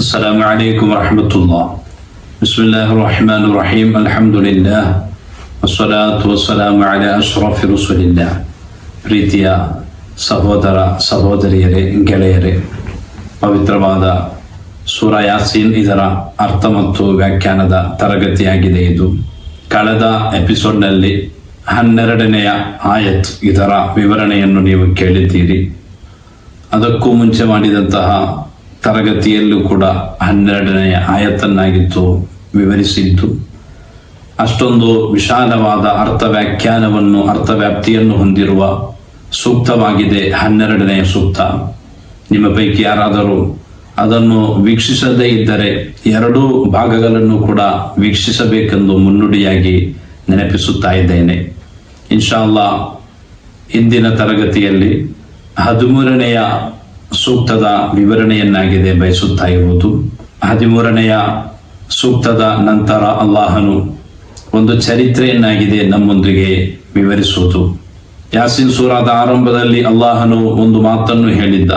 السلام عليكم ورحمة الله بسم الله الرحمن الرحيم الحمد لله والصلاة والسلام على أشرف رسول الله ಪ್ರೀತಿಯ ಸಹೋದರ ಸಹೋದರಿಯರೇ ಗೆಳೆಯರೇ ಪವಿತ್ರವಾದ ಸೂರ ಯಾಸೀನ್ ಇದರ ಅರ್ಥ ಮತ್ತು ವ್ಯಾಖ್ಯಾನದ ತರಗತಿಯಾಗಿದೆ ಇದು ಕಳೆದ ಎಪಿಸೋಡ್ನಲ್ಲಿ ಹನ್ನೆರಡನೆಯ ಆಯತ್ ಇದರ ವಿವರಣೆಯನ್ನು ನೀವು ಕೇಳಿದ್ದೀರಿ ಅದಕ್ಕೂ ಮುಂಚೆ ಮಾಡಿದಂತಹ ತರಗತಿಯಲ್ಲೂ ಕೂಡ ಹನ್ನೆರಡನೆಯ ಆಯತ್ತನ್ನಾಗಿತ್ತು ವಿವರಿಸಿದ್ದು. ಅಷ್ಟೊಂದು ವಿಶಾಲವಾದ ಅರ್ಥ ವ್ಯಾಖ್ಯಾನವನ್ನು ಅರ್ಥ ವ್ಯಾಪ್ತಿಯನ್ನು ಹೊಂದಿರುವ ಸೂಕ್ತವಾಗಿದೆ ಹನ್ನೆರಡನೆಯ ಸೂಕ್ತ. ನಿಮ್ಮ ಪೈಕಿ ಯಾರಾದರೂ ಅದನ್ನು ವೀಕ್ಷಿಸದೇ ಇದ್ದರೆ ಎರಡೂ ಭಾಗಗಳನ್ನು ಕೂಡ ವೀಕ್ಷಿಸಬೇಕೆಂದು ಮುನ್ನುಡಿಯಾಗಿ ನೆನಪಿಸುತ್ತಾ ಇದ್ದೇನೆ. ಇನ್ಶಾಲ್ಲಾ ಇಂದಿನ ತರಗತಿಯಲ್ಲಿ ಹದಿಮೂರನೆಯ ಸೂಕ್ತದ ವಿವರಣೆಯನ್ನಾಗಿದೆ ಬಯಸುತ್ತಾ ಇರುವುದು ಹದಿಮೂರನೆಯ ಸೂಕ್ತದ ನಂತರ ಅಲ್ಲಾಹನು ಒಂದು ಚರಿತ್ರೆಯನ್ನಾಗಿದೆ ನಮ್ಮೊಂದಿಗೆ ವಿವರಿಸುವುದು. ಯಾಸಿನ್ ಸೂರಾದ ಆರಂಭದಲ್ಲಿ ಅಲ್ಲಾಹನು ಒಂದು ಮಾತನ್ನು ಹೇಳಿದ್ದ.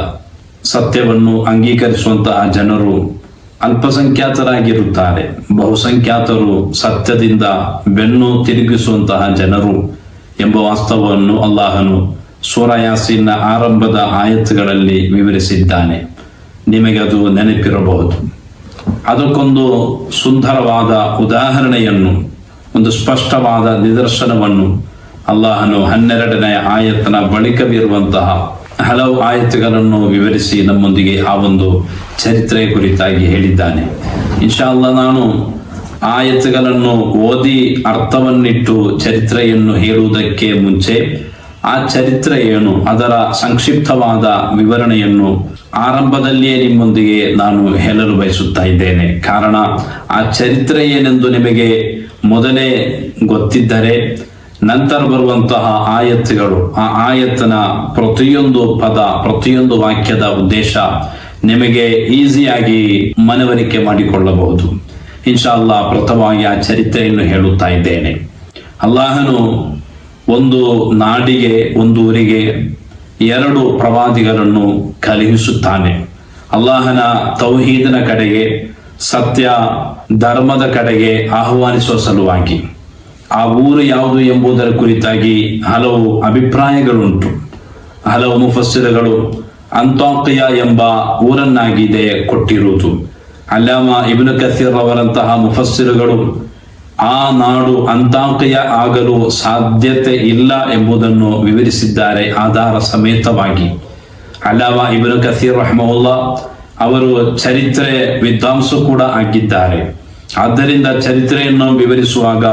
ಸತ್ಯವನ್ನು ಅಂಗೀಕರಿಸುವಂತಹ ಜನರು ಅಲ್ಪಸಂಖ್ಯಾತರಾಗಿರುತ್ತಾರೆ. ಬಹುಸಂಖ್ಯಾತರು ಸತ್ಯದಿಂದ ಬೆನ್ನು ತಿರುಗಿಸುವಂತಹ ಜನರು ಎಂಬ ವಾಸ್ತವವನ್ನು ಅಲ್ಲಾಹನು ಸೂರ ಯಾಸಿನ್ನ ಆರಂಭದ ಆಯತ್ತುಗಳಲ್ಲಿ ವಿವರಿಸಿದ್ದಾನೆ. ನಿಮಗೆ ಅದು ನೆನಪಿರಬಹುದು. ಅದಕ್ಕೊಂದು ಸುಂದರವಾದ ಉದಾಹರಣೆಯನ್ನು, ಒಂದು ಸ್ಪಷ್ಟವಾದ ನಿದರ್ಶನವನ್ನು ಅಲ್ಲಾಹನು ಹನ್ನೆರಡನೇ ಆಯತ್ತನ ಬಳಿಕವಿರುವಂತಹ ಹಲವು ಆಯತ್ತುಗಳನ್ನು ವಿವರಿಸಿ ನಮ್ಮೊಂದಿಗೆ ಆ ಒಂದು ಚರಿತ್ರೆ ಕುರಿತಾಗಿ ಹೇಳಿದ್ದಾನೆ. ಇನ್ಶಾಲ್ಲ ನಾನು ಆಯತ್ತುಗಳನ್ನು ಓದಿ ಅರ್ಥವನ್ನಿಟ್ಟು ಚರಿತ್ರೆಯನ್ನು ಹೇಳುವುದಕ್ಕೆ ಮುಂಚೆ ಆ ಚರಿತ್ರೆ ಏನು? ಅದರ ಸಂಕ್ಷಿಪ್ತವಾದ ವಿವರಣೆಯನ್ನು ಆರಂಭದಲ್ಲಿಯೇ ನಿಮ್ಮೊಂದಿಗೆ ನಾನು ಹೇಳಲು ಬಯಸುತ್ತಾ ಇದ್ದೇನೆ. ಕಾರಣ, ಆ ಚರಿತ್ರೆ ಏನೆಂದು ನಿಮಗೆ ಮೊದಲೇ ಗೊತ್ತಿದ್ದರೆ, ನಂತರ ಬರುವಂತಹ ಆಯತ್ತುಗಳು ಆ ಆಯತ್ತನ ಪ್ರತಿಯೊಂದು ಪದ, ಪ್ರತಿಯೊಂದು ವಾಕ್ಯದ ಉದ್ದೇಶ ನಿಮಗೆ ಈಸಿಯಾಗಿ ಮನವರಿಕೆ ಮಾಡಿಕೊಳ್ಳಬಹುದು. ಇನ್ಶಾ ಅಲ್ಲಾ ಪ್ರಥಮವಾಗಿ ಆ ಚರಿತ್ರೆಯನ್ನು ಹೇಳುತ್ತಾ ಇದ್ದೇನೆ. ಅಲ್ಲಾಹನು ಒಂದು ನಾಡಿಗೆ, ಒಂದು ಊರಿಗೆ ಎರಡು ಪ್ರವಾದಿಗಳನ್ನು ಕಳುಹಿಸುತ್ತಾನೆ. ಅಲ್ಲಾಹನ ತೌಹೀದನ ಕಡೆಗೆ, ಸತ್ಯ, ಧರ್ಮದ ಕಡೆಗೆ ಆಹ್ವಾನಿಸುವ ಸಲುವಾಗಿ. ಆ ಊರು ಯಾವುದು ಎಂಬುದರ ಕುರಿತಾಗಿ ಹಲವು ಅಭಿಪ್ರಾಯಗಳುಂಟು. ಹಲವು ಮುಫಸ್ಸಿರಗಳು ಅಂತಾಕಿಯ ಎಂಬ ಊರನ್ನಾಗಿದೆ ಕೊಟ್ಟಿರುವುದು. ಅಲ್ಲಾಮ ಇಬ್ನು ಕಸೀರ್ ಅವರಂತಹ ಮುಫಸ್ಸಿರುಗಳು ಆ ನಾಡು ಅಂತಾಂಕಯ ಆಗಲು ಸಾಧ್ಯತೆ ಇಲ್ಲ ಎಂಬುದನ್ನು ವಿವರಿಸಿದ್ದಾರೆ ಆಧಾರ ಸಮೇತವಾಗಿ. ಅಲಾವ ಇಬ್ರು ಕಸೀರ್ ರಹಮುಲ್ಲಾ ಅವರು ಚರಿತ್ರೆ ವಿದ್ವಾಂಸು ಕೂಡ ಆಗಿದ್ದಾರೆ. ಆದ್ದರಿಂದ ಚರಿತ್ರೆಯನ್ನು ವಿವರಿಸುವಾಗ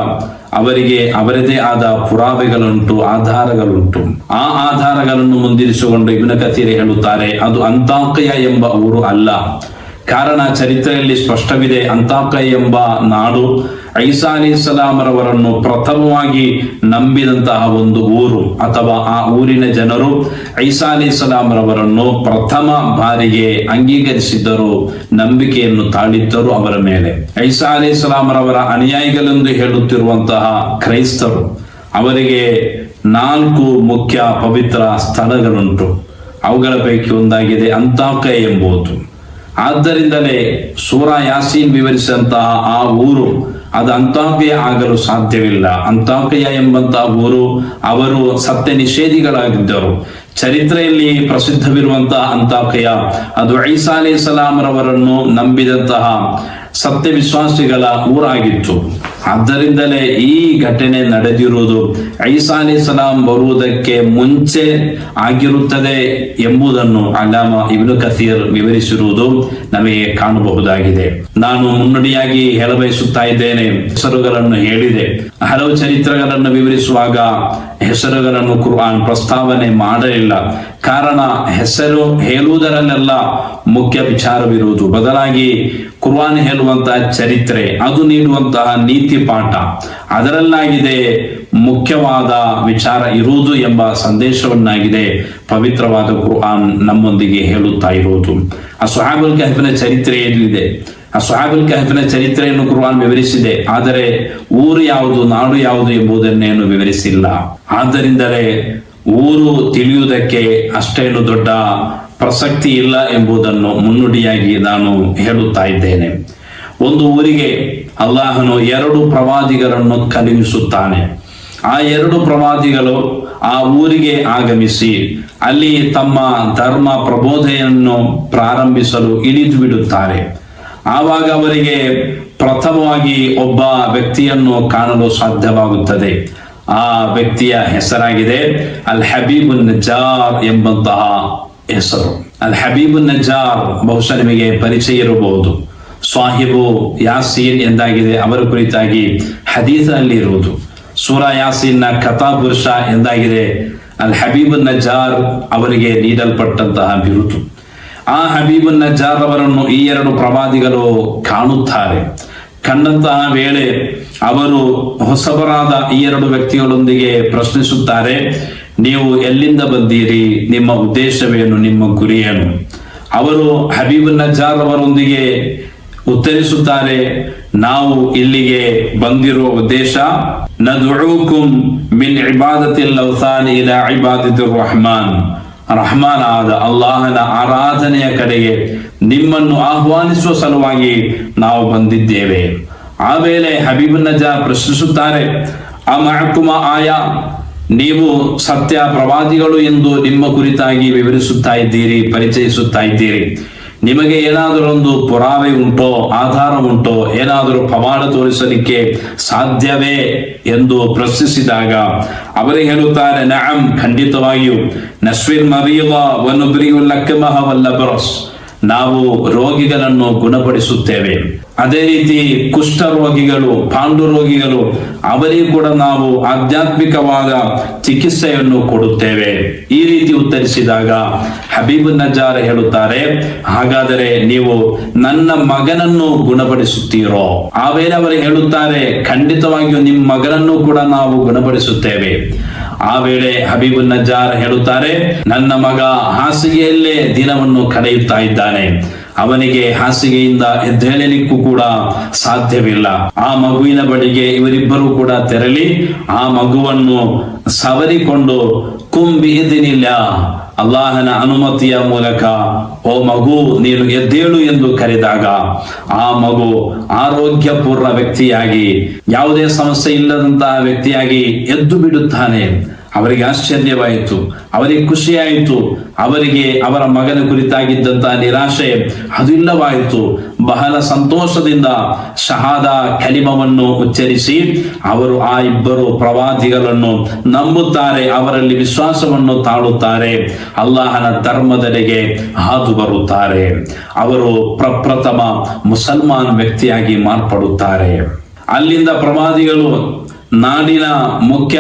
ಅವರಿಗೆ ಅವರದೇ ಆದ ಪುರಾವೆಗಳುಂಟು, ಆಧಾರಗಳುಂಟು. ಆ ಆಧಾರಗಳನ್ನು ಮುಂದಿರಿಸಿಕೊಂಡು ಇಬ್ನ ಕತೀರೆ ಹೇಳುತ್ತಾರೆ, ಅದು ಅಂತಾಕಯ ಎಂಬ ಊರು ಅಲ್ಲ. ಕಾರಣ ಚರಿತ್ರೆಯಲ್ಲಿ ಸ್ಪಷ್ಟವಿದೆ ಅಂತಾಂಕಯ ಎಂಬ ನಾಡು ಐಸಾ ಅಲಿ ಸಲಾಮರವರನ್ನು ಪ್ರಥಮವಾಗಿ ನಂಬಿದಂತಹ ಒಂದು ಊರು ಅಥವಾ ಆ ಊರಿನ ಜನರು ಐಸಾ ಅಲಿ ಸಲಾಮರವರನ್ನು ಪ್ರಥಮ ಬಾರಿಗೆ ಅಂಗೀಕರಿಸಿದ್ದರು, ನಂಬಿಕೆಯನ್ನು ತಾಳಿದ್ದರು ಅವರ ಮೇಲೆ. ಐಸಾ ಅಲಿ ಸಲಾಮರವರ ಅನುಯಾಯಿಗಳೆಂದು ಹೇಳುತ್ತಿರುವಂತಹ ಕ್ರೈಸ್ತರು ಅವರಿಗೆ ನಾಲ್ಕು ಮುಖ್ಯ ಪವಿತ್ರ ಸ್ಥಳಗಳುಂಟು. ಅವುಗಳ ಪೈಕಿ ಒಂದಾಗಿದೆ ಅಂತಾಕ ಎಂಬುದು. ಆದ್ದರಿಂದಲೇ ಸೂರ ಯಾಸೀನ್ ವಿವರಿಸಿದಂತಹ ಆ ಊರು ಅದು ಅಂತಾಕಯ ಆಗಲು ಸಾಧ್ಯವಿಲ್ಲ. ಅಂತಾಕಯ ಎಂಬಂತಹ ಊರು ಅವರು ಸತ್ಯ ನಿಷೇಧಿಗಳಾಗಿದ್ದರು. ಚರಿತ್ರೆಯಲ್ಲಿ ಪ್ರಸಿದ್ಧವಿರುವಂತಹ ಅಂತಾಕಯ ಅದು ಐಸಾ ಅಲಿ ಸಲಾಮರವರನ್ನು ನಂಬಿದಂತಹ ಸತ್ಯ ವಿಶ್ವಾಸಿಗಳ ಊರಾಗಿತ್ತು. ಆದ್ದರಿಂದಲೇ ಈ ಘಟನೆ ನಡೆದಿರುವುದು ಐಸಾನಿ ಸಲಾಂ ಬರುವುದಕ್ಕೆ ಮುಂಚೆ ಆಗಿರುತ್ತದೆ ಎಂಬುದನ್ನು ಅಲ್ಲಾಮ ಇಬ್ನು ಕಸೀರ್ ವಿವರಿಸಿರುವುದು ನಮಗೆ ಕಾಣಬಹುದಾಗಿದೆ. ನಾನು ಮುನ್ನುಡಿಯಾಗಿ ಹೇಳಬಯಸುತ್ತಾ ಇದ್ದೇನೆ. ಹೆಸರುಗಳನ್ನು ಹೇಳಿದೆ. ಹಲವು ಚರಿತ್ರೆಗಳನ್ನು ವಿವರಿಸುವಾಗ ಹೆಸರುಗಳನ್ನು ಕುರ್ಆನ್ ಪ್ರಸ್ತಾವನೆ ಮಾಡಲಿಲ್ಲ. ಕಾರಣ ಹೆಸರು ಹೇಳುವುದರಲ್ಲೆಲ್ಲ ಮುಖ್ಯ ವಿಚಾರವಿರುವುದು. ಬದಲಾಗಿ ಕುರ್ಆನ್ ಹೇಳುವಂತಹ ಚರಿತ್ರೆ, ಅದು ನೀಡುವಂತಹ ನೀತಿ ಪಾಠ, ಅದರಲ್ಲಾಗಿದೆ ಮುಖ್ಯವಾದ ವಿಚಾರ ಇರುವುದು ಎಂಬ ಸಂದೇಶವನ್ನಾಗಿದೆ ಪವಿತ್ರವಾದ ಕುರ್ಆನ್ ನಮ್ಮೊಂದಿಗೆ ಹೇಳುತ್ತಾ ಇರುವುದು. ಆ ಸುಹಾಬುಲ್ ಕಹಫಿನ ಚರಿತ್ರೆ ಏನಿದೆ ಆ ಸುಹಾಬುಲ್ ಕಹಫಿನ ಚರಿತ್ರೆಯನ್ನು ಕುರ್ಆನ್ ವಿವರಿಸಿದೆ. ಆದರೆ ಊರು ಯಾವುದು, ನಾಡು ಯಾವುದು ಎಂಬುದನ್ನೇನು ವಿವರಿಸಿಲ್ಲ. ಆದ್ದರಿಂದಲೇ ಊರು ತಿಳಿಯುವುದಕ್ಕೆ ಅಷ್ಟೇನು ದೊಡ್ಡ ಪ್ರಸಕ್ತಿ ಇಲ್ಲ ಎಂಬುದನ್ನು ಮುನ್ನುಡಿಯಾಗಿ ನಾನು ಹೇಳುತ್ತಾ ಇದ್ದೇನೆ. ಒಂದು ಊರಿಗೆ ಅಲ್ಲಾಹನು ಎರಡು ಪ್ರವಾದಿಗರನ್ನು ಕಳುಹಿಸುತ್ತಾನೆ. ಆ ಎರಡು ಪ್ರವಾದಿಗಳು ಆ ಊರಿಗೆ ಆಗಮಿಸಿ ಅಲ್ಲಿ ತಮ್ಮ ಧರ್ಮ ಪ್ರಬೋಧೆಯನ್ನು ಪ್ರಾರಂಭಿಸಲು ಇಳಿದು ಬಿಡುತ್ತಾರೆ. ಆವಾಗ ಅವರಿಗೆ ಪ್ರಥಮವಾಗಿ ಒಬ್ಬ ವ್ಯಕ್ತಿಯನ್ನು ಕಾಣಲು ಸಾಧ್ಯವಾಗುತ್ತದೆ. ಆ ವ್ಯಕ್ತಿಯ ಹೆಸರಾಗಿದೆ ಅಲ್ ಹಬೀಬುನ್ ನಜಾರ್ ಎಂಬಂತಹ ಹೆಸರು. ಅಲ್ ಹಬೀಬ್ ನಜಾರ್ ಬಹುಶಃ ನಿಮಗೆ ಪರಿಚಯ ಇರಬಹುದು. ಸಾಹಿಬು ಯಾಸೀನ್ ಎಂದಾಗಿದೆ, ಅವರ ಕುರಿತಾಗಿ ಹದೀಸಲ್ಲಿ ಇರುವುದು. ಸೂರ ಯಾಸೀನ್ನ ಕಥಾಪುರುಷ ಎಂದಾಗಿದೆ ಅಲ್ ಹಬೀಬ್ ನಜಾರ್ ಅವರಿಗೆ ನೀಡಲ್ಪಟ್ಟಂತಹ ಬಿರುದು. ಆ ಹಬೀಬನ್ನ ಅವರನ್ನು ಈ ಎರಡು ಪ್ರವಾದಿಗಳು ಕಾಣುತ್ತಾರೆ. ಕಂಡಂತಹ ವೇಳೆ ಅವರು ಹೊಸಬರಾದ ಈ ಎರಡು ವ್ಯಕ್ತಿಗಳೊಂದಿಗೆ ಪ್ರಶ್ನಿಸುತ್ತಾರೆ, ನೀವು ಎಲ್ಲಿಂದ ಬಂದೀರಿ? ನಿಮ್ಮ ಉದ್ದೇಶವೇನು? ನಿಮ್ಮ ಗುರಿಯೇನು? ಅವರು ಹಬೀಬ್ ನಜಾರ್ ಅವರೊಂದಿಗೆ ಉತ್ತರಿಸುತ್ತಾರೆ, ನಾವು ಇಲ್ಲಿಗೆ ಬಂದಿರುವ ಉದ್ದೇಶ ನದುಕುಂ ಮಿನ್ ಇಬಾದತಿಲ್ ಇಲಾ ಇಬಾದತಿರ್ ರಹಮಾನ್. ರಹಮಾನ್ ಆದ ಅಲ್ಲಾಹನ ಆರಾಧನೆಯ ಕಡೆಗೆ ನಿಮ್ಮನ್ನು ಆಹ್ವಾನಿಸುವ ಸಲುವಾಗಿ ನಾವು ಬಂದಿದ್ದೇವೆ ಆ ವೇಳೆ ಹಬೀಬ್ ನಜಾ ಪ್ರಶ್ನಿಸುತ್ತಾರೆ ಆ ಮಹಕುಮ ಆಯಾ ನೀವು ಸತ್ಯ ಪ್ರವಾದಿಗಳು ಎಂದು ನಿಮ್ಮ ಕುರಿತಾಗಿ ವಿವರಿಸುತ್ತಾ ಇದ್ದೀರಿ ಪರಿಚಯಿಸುತ್ತಾ ಇದ್ದೀರಿ ನಿಮಗೆ ಏನಾದರೂ ಒಂದು ಪುರಾವೆ ಉಂಟೋ, ಆಧಾರ ಉಂಟೋ, ಏನಾದರೂ ಪ್ರಮಾಣ ತೋರಿಸಲಿಕ್ಕೆ ಸಾಧ್ಯವೇ ಎಂದು ಪ್ರಶ್ನಿಸಿದಾಗ ಅವರಿಗೆ ಹೇಳುತ್ತಾರೆ, ನಾಮ್, ಖಂಡಿತವಾಗಿಯೂ. ನಸ್ವಿನ್ ಮರಿಯುವ ಬರೋಸ್. ನಾವು ರೋಗಿಗಳನ್ನು ಗುಣಪಡಿಸುತ್ತೇವೆ. ಅದೇ ರೀತಿ ಕುಷ್ಠ ರೋಗಿಗಳು ಪಾಂಡು ರೋಗಿಗಳು ಅವರಿಗೂ ಕೂಡ ನಾವು ಆಧ್ಯಾತ್ಮಿಕವಾದ ಚಿಕಿತ್ಸೆಯನ್ನು ಕೊಡುತ್ತೇವೆ. ಈ ರೀತಿ ಉತ್ತರಿಸಿದಾಗ ಹಬೀಬ್ ನಜಾರ್ ಹೇಳುತ್ತಾರೆ, ಹಾಗಾದರೆ ನೀವು ನನ್ನ ಮಗನನ್ನು ಗುಣಪಡಿಸುತ್ತೀರೋ? ಆವೇನವರು ಹೇಳುತ್ತಾರೆ, ಖಂಡಿತವಾಗಿಯೂ ನಿಮ್ಮ ಮಗನನ್ನು ಕೂಡ ನಾವು ಗುಣಪಡಿಸುತ್ತೇವೆ. ಆ ವೇಳೆ ಹಬೀಬುಲ್ ನಜ್ಜಾರ್ ಹೇಳುತ್ತಾರೆ, ನನ್ನ ಮಗ ಹಾಸಿಗೆಯಲ್ಲೇ ದಿನವನ್ನು ಕಳೆಯುತ್ತಾ ಇದ್ದಾನೆ. ಅವನಿಗೆ ಹಾಸಿಗೆಯಿಂದ ಎದ್ದೇಳಲಿಕ್ಕೂ ಕೂಡ ಸಾಧ್ಯವಿಲ್ಲ. ಆ ಮಗುವಿನ ಬಳಿಗೆ ಇವರಿಬ್ಬರು ಕೂಡ ತೆರಳಿ, ಆ ಮಗುವನ್ನು ಸವರಿಕೊಂಡು, ಕುಂಬಿ ಎದಿನಿಲ್ಲ ಅಲ್ಲಾಹನ ಅನುಮತಿಯ ಮೂಲಕ, ಓ ಮಗು, ನೀನು ಎದ್ದೇಳು ಎಂದು ಕರೆದಾಗ, ಆ ಮಗು ಆರೋಗ್ಯಪೂರ್ಣ ವ್ಯಕ್ತಿಯಾಗಿ, ಯಾವುದೇ ಸಮಸ್ಯೆ ಇಲ್ಲದಂತಹ ವ್ಯಕ್ತಿಯಾಗಿ ಎದ್ದು ಬಿಡುತ್ತಾನೆ. ಅವರಿಗೆ ಆಶ್ಚರ್ಯವಾಯಿತು, ಅವರಿಗೆ ಖುಷಿಯಾಯಿತು, ಅವರಿಗೆ ಅವರ ಮಗನ ಕುರಿತಾಗಿದ್ದಂತಹ ನಿರಾಶೆ ಅದು ಇಲ್ಲವಾಯಿತು. ಬಹಳ ಸಂತೋಷದಿಂದ ಶಹಾದ ಕಲಿಮವನ್ನು ಉಚ್ಚರಿಸಿ ಅವರು ಆ ಇಬ್ಬರು ಪ್ರವಾದಿಗಳನ್ನು ನಂಬುತ್ತಾರೆ, ಅವರಲ್ಲಿ ವಿಶ್ವಾಸವನ್ನು ತಾಳುತ್ತಾರೆ, ಅಲ್ಲಾಹನ ಧರ್ಮದೆಡೆಗೆ ಹಾದು ಬರುತ್ತಾರೆ. ಅವರು ಪ್ರಪ್ರಥಮ ಮುಸಲ್ಮಾನ್ ವ್ಯಕ್ತಿಯಾಗಿ ಮಾರ್ಪಡುತ್ತಾರೆ. ಅಲ್ಲಿಂದ ಪ್ರವಾದಿಗಳು ನಾಡಿನ ಮುಖ್ಯ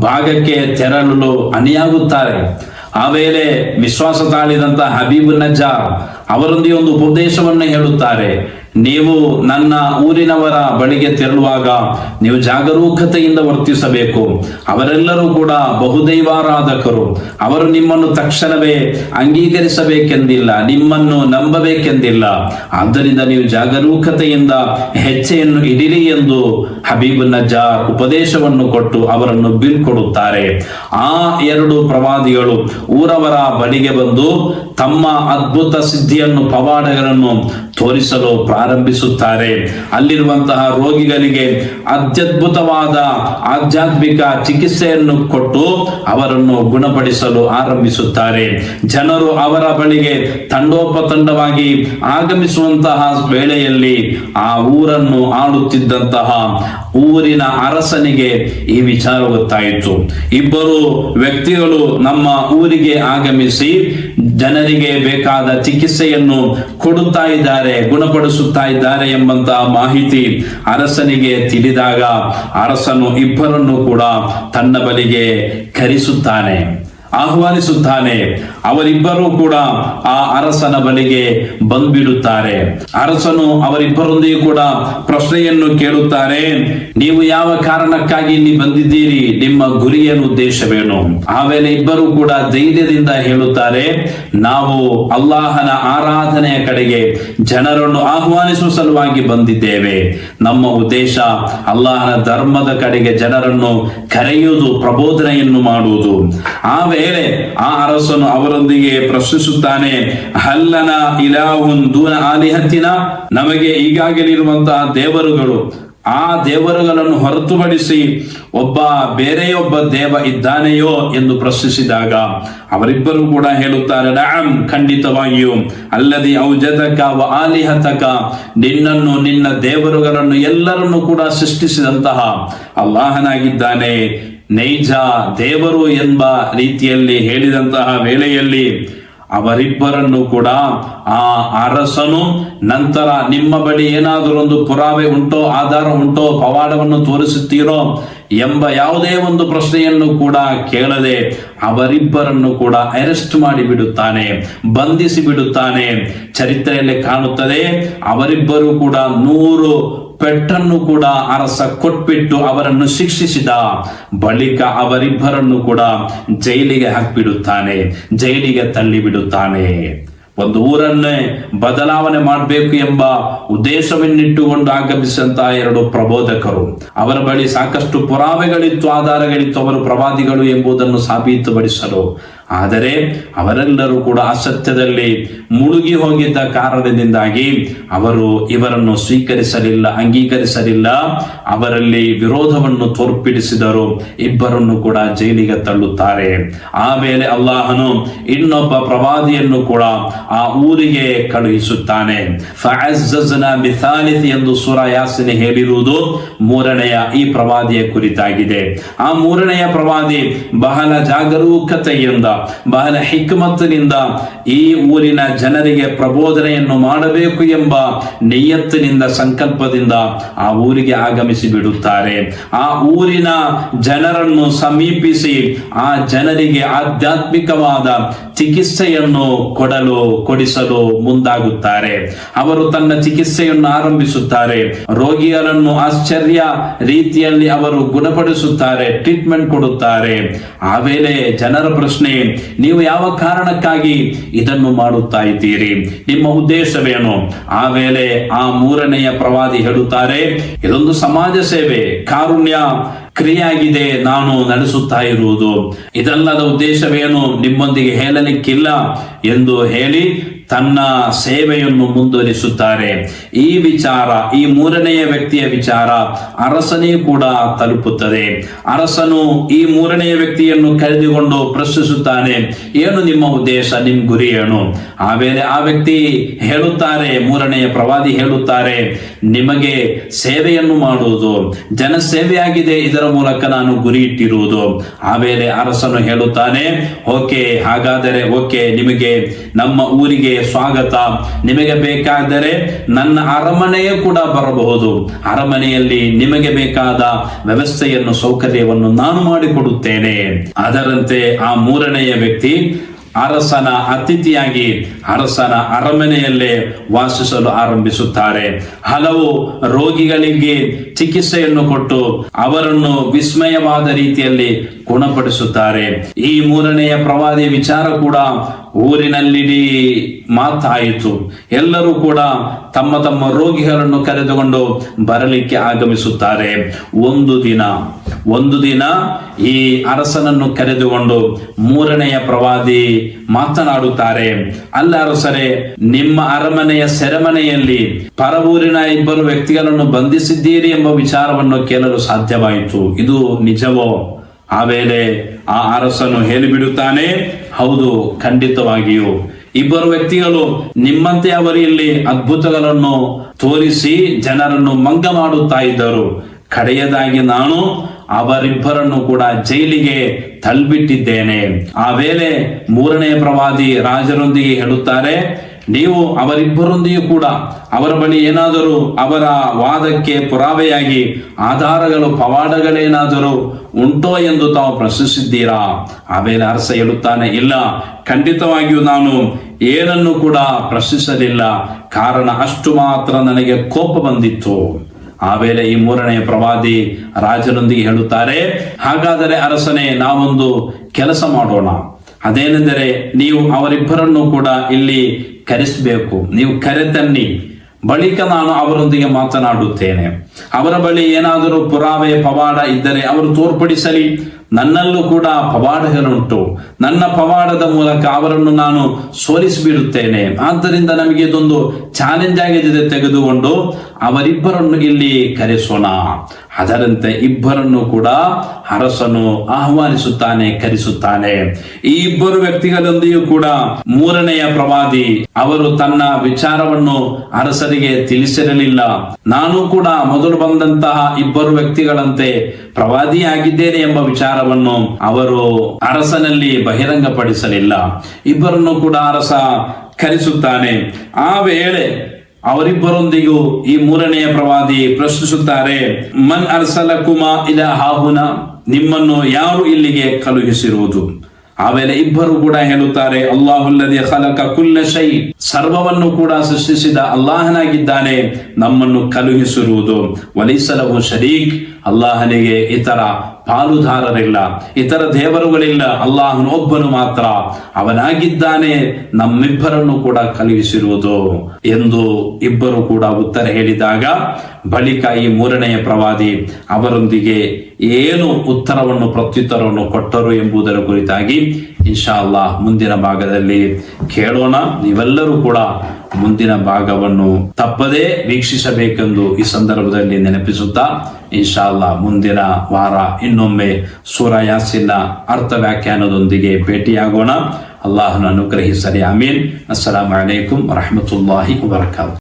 ಭಾಗಕ್ಕೆ ತೆರಳಲು ಅಣಿಯಾಗುತ್ತಾರೆ ಆ ವೇಳೆ ವಿಶ್ವಾಸ ತಾಳಿದಂತ ಹಬೀಬ್ ನಜಾರ್ ಅವರೊಂದಿಗೆ ಒಂದು ಉಪದೇಶವನ್ನು ಹೇಳುತ್ತಾರೆ. ನೀವು ನನ್ನ ಊರಿನವರ ಬಳಿಗೆ ತೆರಳುವಾಗ ನೀವು ಜಾಗರೂಕತೆಯಿಂದ ವರ್ತಿಸಬೇಕು. ಅವರೆಲ್ಲರೂ ಕೂಡ ಬಹುದೈವಾರಾಧಕರು. ಅವರು ನಿಮ್ಮನ್ನು ತಕ್ಷಣವೇ ಅಂಗೀಕರಿಸಬೇಕೆಂದಿಲ್ಲ, ನಿಮ್ಮನ್ನು ನಂಬಬೇಕೆಂದಿಲ್ಲ. ಆದ್ದರಿಂದ ನೀವು ಜಾಗರೂಕತೆಯಿಂದ ಹೆಚ್ಚೆಯನ್ನು ಇಡಿರಿ ಎಂದು ಹಬೀಬ್ ನಜಾರ್ ಉಪದೇಶವನ್ನು ಕೊಟ್ಟು ಅವರನ್ನು ಬೀಳ್ಕೊಡುತ್ತಾರೆ. ಆ ಎರಡು ಪ್ರವಾದಿಗಳು ಊರವರ ಬಳಿಗೆ ಬಂದು ತಮ್ಮ ಅದ್ಭುತ ಸಿದ್ಧಿಯನ್ನು, ಪವಾಡಗಳನ್ನು ತೋರಿಸಲು ಪ್ರಾರಂಭಿಸುತ್ತಾರೆ. ಅಲ್ಲಿರುವಂತಹ ರೋಗಿಗಳಿಗೆ ಅತ್ಯದ್ಭುತವಾದ ಆಧ್ಯಾತ್ಮಿಕ ಚಿಕಿತ್ಸೆಯನ್ನು ಕೊಟ್ಟು ಅವರನ್ನು ಗುಣಪಡಿಸಲು ಆರಂಭಿಸುತ್ತಾರೆ. ಜನರು ಅವರ ಬಳಿಗೆ ತಂಡೋಪತಂಡವಾಗಿ ಆಗಮಿಸುವಂತಹ ವೇಳೆಯಲ್ಲಿ ಆ ಊರನ್ನು ಆಳುತ್ತಿದ್ದಂತಹ ಊರಿನ ಅರಸನಿಗೆ ಈ ವಿಚಾರ ಗೊತ್ತಾಯಿತು. ಇಬ್ಬರು ವ್ಯಕ್ತಿಗಳು ನಮ್ಮ ಊರಿಗೆ ಆಗಮಿಸಿ ಜನರಿಗೆ ಬೇಕಾದ ಚಿಕಿತ್ಸೆಯನ್ನು ಕೊಡುತ್ತಾ ಇದ್ದಾರೆ, ಗುಣಪಡಿಸುತ್ತಾ ಇದ್ದಾರೆ ಎಂಬಂತ ಮಾಹಿತಿ ಅರಸನಿಗೆ ತಿಳಿದಾಗ ಅರಸನು ಇಬ್ಬರನ್ನು ಕೂಡ ತನ್ನ ಬಳಿಗೆ ಕರೆಸುತ್ತಾನೆ, ಆಹ್ವಾನಿಸುತ್ತಾನೆ. ಅವರಿಬ್ಬರೂ ಕೂಡ ಆ ಅರಸನ ಬಳಿಗೆ ಬಂದ್ಬಿಡುತ್ತಾರೆ. ಅರಸನು ಅವರಿಬ್ಬರೊಂದಿಗೆ ಕೂಡ ಪ್ರಶ್ನೆಯನ್ನು ಕೇಳುತ್ತಾರೆ, ನೀವು ಯಾವ ಕಾರಣಕ್ಕಾಗಿ ಇಲ್ಲಿ ಬಂದಿದ್ದೀರಿ? ನಿಮ್ಮ ಗುರಿಯನ್ನು ಉದ್ದೇಶವೇನು? ಆಮೇಲೆ ಇಬ್ಬರು ಕೂಡ ಧೈರ್ಯದಿಂದ ಹೇಳುತ್ತಾರೆ, ನಾವು ಅಲ್ಲಾಹನ ಆರಾಧನೆಯ ಕಡೆಗೆ ಜನರನ್ನು ಆಹ್ವಾನಿಸುವ ಸಲುವಾಗಿ ಬಂದಿದ್ದೇವೆ. ನಮ್ಮ ಉದ್ದೇಶ ಅಲ್ಲಾಹನ ಧರ್ಮದ ಕಡೆಗೆ ಜನರನ್ನು ಕರೆಯುವುದು, ಪ್ರಬೋಧನೆಯನ್ನು ಮಾಡುವುದು. ಆ ವೇಳೆ ಆ ಅರಸನು ಅವರ ಅವರೊಂದಿಗೆ ಪ್ರಶ್ನಿಸುತ್ತಾನೆ ಹಲ್ಲನ ಇಲಾಹುನ್ ದೂನ ಆಲಿಹತ್ತಿನ? ನಮಗೆ ಈಗಾಗಲಿರುವಂತಹ ದೇವರುಗಳು, ಆ ದೇವರುಗಳನ್ನು ಹೊರತುಪಡಿಸಿ ಒಬ್ಬ ಬೇರೆಯೊಬ್ಬ ದೇವ ಇದ್ದಾನೆಯೋ ಎಂದು ಪ್ರಶ್ನಿಸಿದಾಗ ಅವರಿಬ್ಬರು ಕೂಡ ಹೇಳುತ್ತಾರೆ ನಅಂ ಖಂಡಿತವಾಗಿಯೂ. ಅಲ್ಲದಿ ಔಜತಕ ವ ಆಲಿಹತಕ. ನಿನ್ನನ್ನು, ನಿನ್ನ ದೇವರುಗಳನ್ನು ಎಲ್ಲರನ್ನು ಕೂಡ ಸೃಷ್ಟಿಸಿದಂತಹ ಅಲ್ಲಾಹನಾಗಿದ್ದಾನೆ. ನೈಜ ದೇವರು ಎಂಬ ರೀತಿಯಲ್ಲಿ ಹೇಳಿದಂತಹ ವೇಳೆಯಲ್ಲಿ ಅವರಿಬ್ಬರನ್ನು ಕೂಡ ಆ ಅರಸನು ನಂತರ ನಿಮ್ಮ ಬಳಿ ಏನಾದರೂ ಒಂದು ಪುರಾವೆ ಉಂಟೋ, ಆಧಾರ ಉಂಟೋ, ಪವಾಡವನ್ನು ತೋರಿಸುತ್ತೀರೋ ಎಂಬ ಯಾವುದೇ ಒಂದು ಪ್ರಶ್ನೆಯನ್ನು ಕೂಡ ಕೇಳದೆ ಅವರಿಬ್ಬರನ್ನು ಕೂಡ ಅರೆಸ್ಟ್ ಮಾಡಿ ಬಿಡುತ್ತಾನೆ ಬಂಧಿಸಿ ಬಿಡುತ್ತಾನೆ ಚರಿತ್ರೆಯಲ್ಲಿ ಕಾಣುತ್ತದೆ, ಅವರಿಬ್ಬರು ಕೂಡ ನೂರು ಪೆಟ್ಟನ್ನು ಕೂಡ ಅರಸ ಕೊಟ್ಬಿಟ್ಟು ಅವರನ್ನು ಶಿಕ್ಷಿಸಿದ ಬಳಿಕ ಅವರಿಬ್ಬರನ್ನು ಕೂಡ ಜೈಲಿಗೆ ಹಾಕಿಬಿಡುತ್ತಾನೆ, ಜೈಲಿಗೆ ತಳ್ಳಿಬಿಡುತ್ತಾನೆ. ಒಂದು ಊರನ್ನೇ ಬದಲಾವಣೆ ಮಾಡಬೇಕು ಎಂಬ ಉದ್ದೇಶವನ್ನಿಟ್ಟುಕೊಂಡು ಆಗಮಿಸಿದಂತಹ ಎರಡು ಪ್ರಬೋಧಕರು. ಅವರ ಬಳಿ ಸಾಕಷ್ಟು ಪುರಾವೆಗಳಿತ್ತು, ಆಧಾರಗಳಿತ್ತು, ಅವರು ಪ್ರವಾದಿಗಳು ಎಂಬುದನ್ನು ಸಾಬೀತುಪಡಿಸಲು. ಆದರೆ ಅವರೆಲ್ಲರೂ ಕೂಡ ಅಸತ್ಯದಲ್ಲಿ ಮುಳುಗಿ ಹೋಗಿದ್ದ ಕಾರಣದಿಂದಾಗಿ ಅವರು ಇವರನ್ನು ಸ್ವೀಕರಿಸಲಿಲ್ಲ, ಅಂಗೀಕರಿಸಲಿಲ್ಲ. ಅವರಲ್ಲಿ ವಿರೋಧವನ್ನು ತೋರ್ಪಿಡಿಸಿದರು. ಇಬ್ಬರನ್ನು ಕೂಡ ಜೈಲಿಗೆ ತಳ್ಳುತ್ತಾರೆ. ಆಮೇಲೆ ಅಲ್ಲಾಹನು ಇನ್ನೊಬ್ಬ ಪ್ರವಾದಿಯನ್ನು ಕೂಡ ಆ ಊರಿಗೆ ಕಳುಹಿಸುತ್ತಾನೆ. ಎಂದು ಸುರಯಾಸಿನಿ ಹೇಳಿರುವುದು ಮೂರನೆಯ ಈ ಪ್ರವಾದಿಯ ಕುರಿತಾಗಿದೆ. ಆ ಮೂರನೆಯ ಪ್ರವಾದಿ ಬಹಳ ಜಾಗರೂಕತೆಯಿಂದ ಬಹಳ ಹಿಕ್ಮತ್ತಿನಿಂದ ಈ ಊರಿನ ಜನರಿಗೆ ಪ್ರಬೋಧನೆಯನ್ನು ಮಾಡಬೇಕು ಎಂಬ ನಿಯತ್ತಿನಿಂದ, ಸಂಕಲ್ಪದಿಂದ ಆ ಊರಿಗೆ ಆಗಮಿಸಿ ಬಿಡುತ್ತಾರೆ. ಆ ಊರಿನ ಜನರನ್ನು ಸಮೀಪಿಸಿ ಆ ಜನರಿಗೆ ಆಧ್ಯಾತ್ಮಿಕವಾದ ಚಿಕಿತ್ಸೆಯನ್ನು ಕೊಡಲು, ಕೊಡಿಸಲು ಮುಂದಾಗುತ್ತಾರೆ. ಅವರು ತನ್ನ ಚಿಕಿತ್ಸೆಯನ್ನು ಆರಂಭಿಸುತ್ತಾರೆ. ರೋಗಿಯರನ್ನು ಆಶ್ಚರ್ಯ ರೀತಿಯಲ್ಲಿ ಅವರು ಗುಣಪಡಿಸುತ್ತಾರೆ, ಟ್ರೀಟ್ಮೆಂಟ್ ಕೊಡುತ್ತಾರೆ. ಆ ವೇಳೆ ಜನರ ಪ್ರಶ್ನೆ ನೀವು ಯಾವ ಕಾರಣಕ್ಕಾಗಿ ಇದನ್ನು ಮಾಡುತ್ತಾ ಇದ್ದೀರಿ? ನಿಮ್ಮ ಉದ್ದೇಶವೇನು ಆ ವೇಳೆ ಆ ಮೂರನೆಯ ಪ್ರವಾದಿ ಹೇಳುತ್ತಾರೆ, ಇದೊಂದು ಸಮಾಜ ಸೇವೆ, ಕಾರುಣ್ಯ ಕ್ರಿಯೆಯಾಗಿದೆ, ನಾನು ನಡೆಸುತ್ತಾ ಇರುವುದು. ಇದಲ್ಲದ ಉದ್ದೇಶವೇನು? ನಿಮ್ಮೊಂದಿಗೆ ಹೇಳಲಿಕ್ಕಿಲ್ಲ ಎಂದು ಹೇಳಿ ತನ್ನ ಸೇವೆಯನ್ನು ಮುಂದುವರಿಸುತ್ತಾರೆ. ಈ ವಿಚಾರ, ಈ ಮೂರನೆಯ ವ್ಯಕ್ತಿಯ ವಿಚಾರ ಅರಸನೇ ಕೂಡ ತಲುಪುತ್ತದೆ. ಅರಸನು ಈ ಮೂರನೆಯ ವ್ಯಕ್ತಿಯನ್ನು ಕರೆದುಕೊಂಡು ಪ್ರಶ್ನಿಸುತ್ತಾನೆ, ಏನು ನಿಮ್ಮ ಉದ್ದೇಶ? ನಿಮ್ ಗುರಿ ಏನು? ಆಮೇಲೆ ಆ ವ್ಯಕ್ತಿ ಹೇಳುತ್ತಾರೆ, ಮೂರನೆಯ ಪ್ರವಾದಿ ಹೇಳುತ್ತಾರೆ, ನಿಮಗೆ ಸೇವೆಯನ್ನು ಮಾಡುವುದು, ಜನಸೇವೆಯಾಗಿದೆ, ಇದರ ಮೂಲಕ ನಾನು ಗುರಿ ಇಟ್ಟಿರುವುದು. ಆಮೇಲೆ ಅರಸನು ಹೇಳುತ್ತಾನೆ, ಓಕೆ, ಹಾಗಾದರೆ ಓಕೆ, ನಿಮಗೆ ನಮ್ಮ ಊರಿಗೆ ಸ್ವಾಗತ. ನಿಮಗೆ ಬೇಕಾದರೆ ನನ್ನ ಅರಮನೆಯೇ ಕೂಡ ಬರಬಹುದು. ಅರಮನೆಯಲ್ಲಿ ನಿಮಗೆ ಬೇಕಾದ ವ್ಯವಸ್ಥೆಯನ್ನು, ಸೌಕರ್ಯವನ್ನು ನಾನು ಮಾಡಿಕೊಡುತ್ತೇನೆ. ಅದರಂತೆ ಆ ಮೂರನೆಯ ವ್ಯಕ್ತಿ ಅರಸನ ಅತಿಥಿಯಾಗಿ ಅರಸನ ಅರಮನೆಯಲ್ಲೇ ವಾಸಿಸಲು ಆರಂಭಿಸುತ್ತಾರೆ. ಹಲವು ರೋಗಿಗಳಿಗೆ ಚಿಕಿತ್ಸೆಯನ್ನು ಕೊಟ್ಟು ಅವರನ್ನು ವಿಸ್ಮಯವಾದ ರೀತಿಯಲ್ಲಿ ಗುಣಪಡಿಸುತ್ತಾರೆ. ಈ ಮೂರನೆಯ ಪ್ರವಾದಿ ವಿಚಾರ ಕೂಡ ಊರಿನಲ್ಲಿಡೀ ಮಾತಾಯಿತು. ಎಲ್ಲರೂ ಕೂಡ ತಮ್ಮ ತಮ್ಮ ರೋಗಿಗಳನ್ನು ಕರೆದುಕೊಂಡು ಬರಲಿಕ್ಕೆ ಆಗಮಿಸುತ್ತಾರೆ. ಒಂದು ದಿನ ಒಂದು ದಿನ ಈ ಅರಸನನ್ನು ಕರೆದುಕೊಂಡು ಮೂರನೆಯ ಪ್ರವಾದಿ ಮಾತನಾಡುತ್ತಾರೆ. ಅಲ್ಲ ಅರಸರೇ, ನಿಮ್ಮ ಅರಮನೆಯ ಸೆರೆಮನೆಯಲ್ಲಿ ಪರವೂರಿನ ಇಬ್ಬರು ವ್ಯಕ್ತಿಗಳನ್ನು ಬಂಧಿಸಿದ್ದೀರಿ ಎಂಬ ವಿಚಾರವನ್ನು ಕೇಳಲು ಸಾಧ್ಯವಾಯಿತು. ಇದು ನಿಜವೋ? ಆ ವೇಳೆ ಆ ಅರಸನು ಹೇಳಿಬಿಡುತ್ತಾನೆ, ಹೌದು, ಖಂಡಿತವಾಗಿಯೂ. ಇಬ್ಬರು ವ್ಯಕ್ತಿಗಳು ನಿಮ್ಮಂತೆ ಇಲ್ಲಿ ಅದ್ಭುತಗಳನ್ನು ತೋರಿಸಿ ಜನರನ್ನು ಮಂಗ ಮಾಡುತ್ತಾ ಇದ್ದರು. ಕಡೆಯದಾಗಿ ನಾನು ಅವರಿಬ್ಬರನ್ನು ಕೂಡ ಜೈಲಿಗೆ ತಳ್ಳಿಬಿಟ್ಟಿದ್ದೇನೆ ಆ ವೇಳೆ ಮೂರನೇ ಪ್ರವಾದಿ ರಾಜರೊಂದಿಗೆ ಹೇಳುತ್ತಾರೆ, ನೀವು ಅವರಿಬ್ಬರೊಂದಿಗೂ ಕೂಡ ಅವರ ಬಳಿ ಏನಾದರೂ ಅವರ ವಾದಕ್ಕೆ ಪುರಾವೆಯಾಗಿ ಆಧಾರಗಳು, ಪವಾಡಗಳೇನಾದರೂ ಉಂಟೋ ಎಂದು ತಾವು ಪ್ರಶ್ನಿಸಿದ್ದೀರಾ? ವೇಳೆ ಅರಸ ಹೇಳುತ್ತಾನೆ, ಇಲ್ಲ, ಖಂಡಿತವಾಗಿಯೂ ನಾನು ಏನನ್ನು ಕೂಡ ಪ್ರಶ್ನಿಸಲಿಲ್ಲ. ಕಾರಣ ಅಷ್ಟು ಮಾತ್ರ ನನಗೆ ಕೋಪ ಬಂದಿತ್ತು. ಆ ವೇಳೆ ಈ ಮೂರನೆಯ ಪ್ರವಾದಿ ರಾಜನೊಂದಿಗೆ ಹೇಳುತ್ತಾರೆ, ಹಾಗಾದರೆ ಅರಸನೇ, ನಾವೊಂದು ಕೆಲಸ ಮಾಡೋಣ. ಅದೇನೆಂದರೆ ನೀವು ಅವರಿಬ್ಬರನ್ನು ಕೂಡ ಇಲ್ಲಿ ಕರೆಸಬೇಕು. ನೀವು ಕರೆತನ್ನಿ ಬಳಿಕ ನಾನು ಅವರೊಂದಿಗೆ ಮಾತನಾಡುತ್ತೇನೆ. ಅವರ ಬಳಿ ಏನಾದರೂ ಪುರಾವೆ, ಪವಾಡ ಇದ್ದರೆ ಅವರು ತೋರ್ಪಡಿಸಲಿ. ನನ್ನಲ್ಲೂ ಕೂಡ ಪವಾಡಗಳುಂಟು ನನ್ನ ಪವಾಡದ ಮೂಲಕ ಅವರನ್ನು ನಾನು ಸೋಲಿಸಿಬಿಡುತ್ತೇನೆ. ಆದ್ದರಿಂದ ನಮಗೆ ಇದೊಂದು ಚಾಲೆಂಜ್ ಆಗಿದೆ ತೆಗೆದುಕೊಂಡು ಅವರಿಬ್ಬರನ್ನು ಇಲ್ಲಿ ಕರೆಸೋಣ. ಅದರಂತೆ ಇಬ್ಬರನ್ನು ಕೂಡ ಅರಸನು ಆಹ್ವಾನಿಸುತ್ತಾನೆ, ಕರೆಸುತ್ತಾನೆ. ಈ ಇಬ್ಬರು ವ್ಯಕ್ತಿಗಳೊಂದಿಗೂ ಕೂಡ ಮೂರನೆಯ ಪ್ರವಾದಿ, ಅವರು ತನ್ನ ವಿಚಾರವನ್ನು ಅರಸರಿಗೆ ತಿಳಿಸಿರಲಿಲ್ಲ. ನಾನು ಕೂಡ ಮೊದಲು ಬಂದಂತಹ ಇಬ್ಬರು ವ್ಯಕ್ತಿಗಳಂತೆ ಪ್ರವಾದಿಯಾಗಿದ್ದೇನೆ ಎಂಬ ವಿಚಾರವನ್ನು ಅವರು ಅರಸನಲ್ಲಿ ಬಹಿರಂಗಪಡಿಸಲಿಲ್ಲ. ಇಬ್ಬರನ್ನು ಕೂಡ ಅರಸ ಕರೆಸುತ್ತಾನೆ. ಆ ವೇಳೆ ಅವರಿಬ್ಬರೊಂದಿಗೂ ಈ ಮೂರನೆಯ ಪ್ರವಾದಿ ಪ್ರಶ್ನಿಸುತ್ತಾರೆ ಮನ್ ಅರ್ಸಲ ಕುಮಾ ಇಲ ಹಾಹುನ? ನಿಮ್ಮನ್ನು ಯಾರು ಇಲ್ಲಿಗೆ ಕಳುಹಿಸಿರುವುದು? ಆಮೇಲೆ ಇಬ್ಬರು ಕೂಡ ಹೇಳುತ್ತಾರೆ ಅಲ್ಲಾಹುಲ್ಲದೆ ಖಲಕ ಕುಲ್ಲ ಶೈ. ಸರ್ವವನ್ನು ಕೂಡ ಸೃಷ್ಟಿಸಿದ ಅಲ್ಲಾಹನಾಗಿದ್ದಾನೆ, ನಮ್ಮನ್ನು ಕಲುಹಿಸಿರುವುದು ವಲಿಸಲವು ಶರೀಕ್. ಅಲ್ಲಾಹನಿಗೆ ಇತರ ಪಾಲುದಾರರಿಲ್ಲ, ಇತರ ದೇವರುಗಳಿಲ್ಲ ಅಲ್ಲಾಹನು ಒಬ್ಬನು ಮಾತ್ರ. ಅವನಾಗಿದ್ದಾನೆ, ನಮ್ಮಿಬ್ಬರನ್ನು ಕೂಡ ಕಲುಹಿಸಿರುವುದು ಎಂದು ಇಬ್ಬರು ಕೂಡ ಉತ್ತರ ಹೇಳಿದಾಗ, ಬಳಿಕ ಈ ಮೂರನೆಯ ಪ್ರವಾದಿ ಅವರೊಂದಿಗೆ ಏನು ಉತ್ತರವನ್ನು ಪ್ರತ್ಯುತ್ತರವನ್ನು ಕೊಟ್ಟರು ಎಂಬುದರ ಕುರಿತಾಗಿ ಇನ್ಶಾ ಅಲ್ಲಾಹ್ ಮುಂದಿನ ಭಾಗದಲ್ಲಿ ಕೇಳೋಣ. ನೀವೆಲ್ಲರೂ ಕೂಡ ಮುಂದಿನ ಭಾಗವನ್ನು ತಪ್ಪದೇ ವೀಕ್ಷಿಸಬೇಕೆಂದು ಈ ಸಂದರ್ಭದಲ್ಲಿ ನೆನಪಿಸುತ್ತಾ ಇನ್ಶಾ ಅಲ್ಲಾಹ್ ಮುಂದಿನ ವಾರ ಇನ್ನೊಮ್ಮೆ ಸೂರ ಯಾಸಿನ ಅರ್ಥ ವ್ಯಾಖ್ಯಾನದೊಂದಿಗೆ ಭೇಟಿಯಾಗೋಣ. ಅಲ್ಲಾಹನ ಅನುಗ್ರಹಿಸಲಿ. ಅಮೀನ್ ಅಸ್ಸಲಾಂ ವರಹಮತುಲ್ಲಾಹಿ ವಬರಕಾತು.